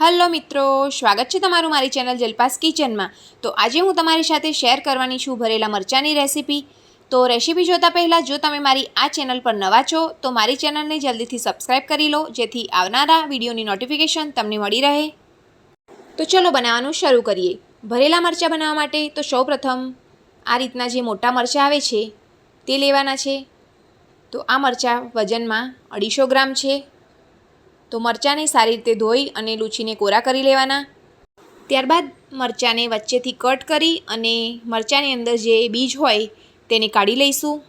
Hello મિત્રો, સ્વાગત છે તમારું મારી ચેનલ જલપાસ કિચનમાં. તો આજે હું તમારી સાથે શેર કરવાની છું ભરેલા મરચાંની રેસીપી. તો રેસીપી જોતાં પહેલાં જો તમે મારી આ ચેનલ પર નવા છો, તો મારી ચેનલને જલ્દીથી સબસ્ક્રાઈબ કરી લો, જેથી આવનારા વિડીયોની નોટિફિકેશન તમને મળી રહે. તો ચલો બનાવવાનું શરૂ કરીએ. ભરેલા મરચાં બનાવવા માટે તો સૌપ્રથમ આ રીતના જે મોટા મરચાં આવે છે, તે લેવાના છે. તો આ મરચાં વજનમાં અઢીસો ગ્રામ છે. તો મરચાંને સારી રીતે ધોઈ અને લૂછીને કોરા કરી લેવાના. ત્યારબાદ મરચાંને વચ્ચેથી કટ કરી અને મરચાંની અંદર જે બીજ હોય તેને કાઢી લઈશું.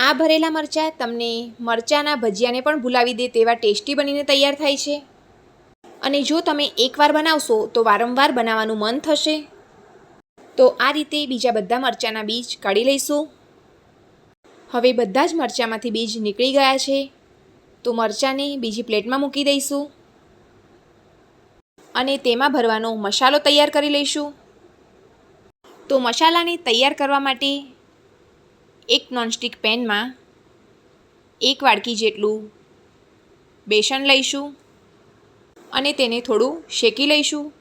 આ ભરેલા મરચાં તમને મરચાંના ભજીયાને પણ ભૂલાવી દે તેવા ટેસ્ટી બનીને તૈયાર થાય છે. અને જો તમે એકવાર બનાવશો તો વારંવાર બનાવવાનું મન થશે. તો આ રીતે બીજા બધા મરચાંના બીજ કાઢી લઈશું. હવે બધા જ મરચાંમાંથી બીજ નીકળી ગયા છે. તો મરચાંને બીજી પ્લેટમાં મૂકી દઈશું. અને તેમાં ભરવાનો મસાલો તૈયાર કરી લઈશું. તો મસાલાને તૈયાર કરવા માટે એક નોનસ્ટિક પેનમાં એક વાડકી જેટલું બેસન લઈશું અને તેને થોડું શેકી લઈશું.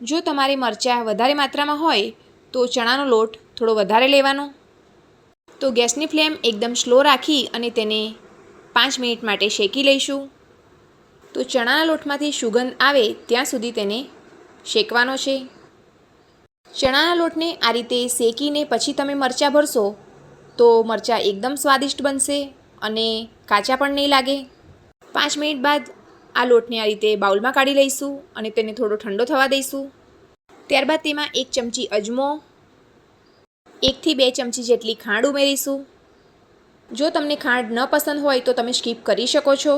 જો તમારે મરચાં વધારે માત્રામાં હોય તો ચણાનો લોટ થોડો વધારે લેવાનો. તો ગેસની ફ્લેમ એકદમ સ્લો રાખી અને તેને પાંચ મિનિટ માટે શેકી લઈશું. તો ચણાના લોટમાંથી સુગંધ આવે ત્યાં સુધી તેને શેકવાનો છે. ચણાના લોટને આ રીતે શેકીને પછી તમે મરચાં ભરશો તો મરચાં એકદમ સ્વાદિષ્ટ બનશે અને કાચા પણ નહીં લાગે. પાંચ મિનિટ બાદ આ લોટને આ રીતે બાઉલમાં કાઢી લઈશું અને તેને થોડો ઠંડો થવા દઈશું. ત્યારબાદ તેમાં એક ચમચી અજમો, એકથી બે ચમચી જેટલી ખાંડ ઉમેરીશું. જો તમને ખાંડ ન પસંદ હોય તો તમે સ્કીપ કરી શકો છો.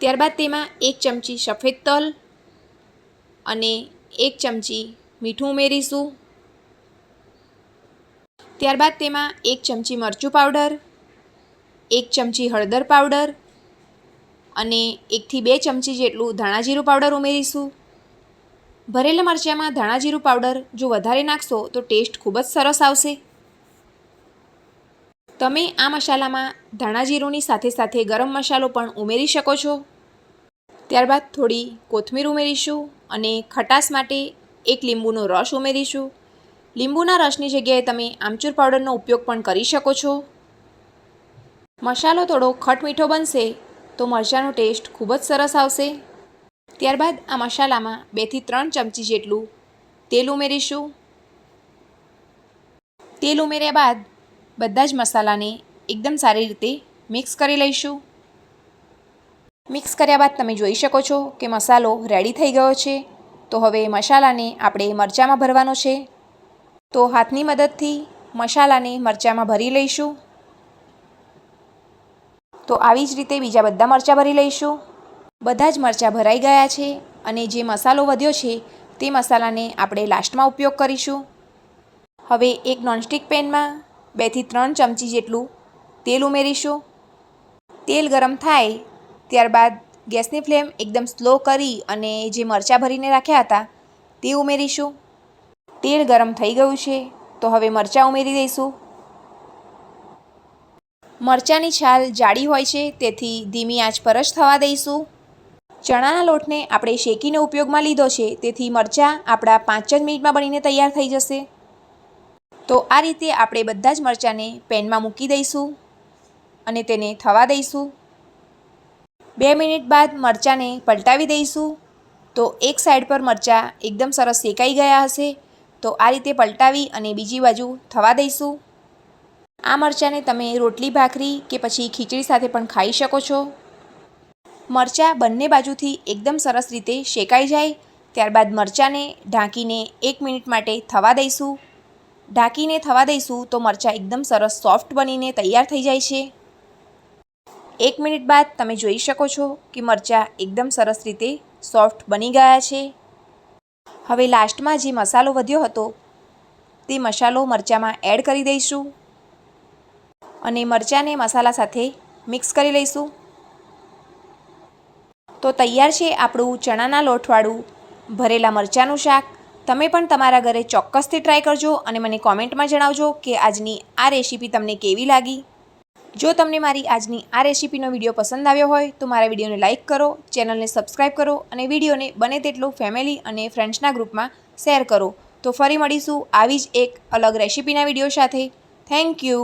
ત્યારબાદ તેમાં એક ચમચી સફેદ તલ અને એક ચમચી મીઠું ઉમેરીશું. ત્યારબાદ તેમાં એક ચમચી મરચું પાવડર, એક ચમચી હળદર પાવડર અને એકથી બે ચમચી જેટલું ધાણાજીરું પાવડર ઉમેરીશું. ભરેલા મરચાંમાં ધાણાજીરું પાવડર જો વધારે નાખશો તો ટેસ્ટ ખૂબ જ સરસ આવશે. તમે આ મસાલામાં ધાણા જીરુંની સાથે સાથે ગરમ મસાલો પણ ઉમેરી શકો છો. ત્યારબાદ થોડી કોથમીર ઉમેરીશું અને ખટાશ માટે એક લીંબુનો રસ ઉમેરીશું. લીંબુના રસની જગ્યાએ તમે આમચૂર પાવડરનો ઉપયોગ પણ કરી શકો છો. મસાલો થોડો ખટ મીઠો બનશે તો મરચાંનો ટેસ્ટ ખૂબ જ સરસ આવશે. ત્યારબાદ આ મસાલામાં બેથી ત્રણ ચમચી જેટલું તેલ ઉમેરીશું. તેલ ઉમેર્યા બાદ બધા જ મસાલાને એકદમ સારી રીતે મિક્સ કરી લઈશું. મિક્સ કર્યા બાદ તમે જોઈ શકો છો કે મસાલો રેડી થઈ ગયો છે. તો હવે મસાલાને આપણે મરચાંમાં ભરવાનો છે. તો હાથની મદદથી મસાલાને મરચાંમાં ભરી લઈશું. તો આવી જ રીતે બીજા બધા મરચાં ભરી લઈશું. બધા જ મરચાં ભરાઈ ગયા છે અને જે મસાલો વધ્યો છે તે મસાલાને આપણે લાસ્ટમાં ઉપયોગ કરીશું. હવે એક નોનસ્ટિક પેનમાં બેથી ત્રણ ચમચી જેટલું તેલ ઉમેરીશું. તેલ ગરમ થાય ત્યારબાદ ગેસની ફ્લેમ એકદમ સ્લો કરી અને જે મરચાં ભરીને રાખ્યા હતા તે ઉમેરીશું. તેલ ગરમ થઈ ગયું છે તો હવે મરચાં ઉમેરી દઈશું. મરચાંની છાલ જાડી હોય છે તેથી ધીમી આંચ પર જ થવા દઈશું. ચણાના લોટને આપણે શેકીને ઉપયોગમાં લીધો છે તેથી મરચાં આપણા પાંચ જ મિનિટમાં બનીને તૈયાર થઈ જશે. તો આ રીતે આપણે બધા જ મરચાંને પેનમાં મૂકી દઈશું અને તેને થવા દઈશું. બે મિનિટ બાદ મરચાંને પલટાવી દઈશું. તો એક સાઈડ પર મરચાં એકદમ સરસ શેકાઈ ગયા હશે. તો આ રીતે પલટાવી અને બીજી બાજુ થવા દઈશું. આ મરચાંને તમે રોટલી, ભાખરી કે પછી ખીચડી સાથે પણ ખાઈ શકો છો. મરચાં બંને બાજુથી એકદમ સરસ રીતે શેકાઈ જાય. ત્યારબાદ મરચાંને ઢાંકીને એક મિનિટ માટે થવા દઈશું. ઢાંકીને થવા દઈશું તો મરચાં એકદમ સરસ સોફ્ટ બનીને તૈયાર થઈ જાય છે. એક મિનિટ બાદ તમે જોઈ શકો છો કે મરચાં એકદમ સરસ રીતે સોફ્ટ બની ગયા છે. હવે લાસ્ટમાં જે મસાલો વધ્યો હતો, તે મસાલો મરચાંમાં એડ કરી દઈશું. અને મરચાંને મસાલા સાથે મિક્સ કરી લઈશું. તો તૈયાર છે આપણું ચણાના લોટવાળું ભરેલા મરચાંનું શાક. તમે પણ તમારા ઘરે ચોક્કસથી ટ્રાય કરજો અને મને કોમેન્ટમાં જણાવજો કે આજની આ રેસીપી તમને કેવી લાગી. જો તમને મારી આજની આ રેસીપીનો વીડિયો પસંદ આવ્યો હોય, તો મારા વિડીયોને લાઇક કરો ચેનલને સબસ્ક્રાઈબ કરો અને વિડીયોને બને તેટલું ફેમિલી અને ફ્રેન્ડ્સના ગ્રુપમાં શેર કરો. તો ફરી મળીશું આવી જ એક અલગ રેસીપીના વીડિયો સાથે. Thank you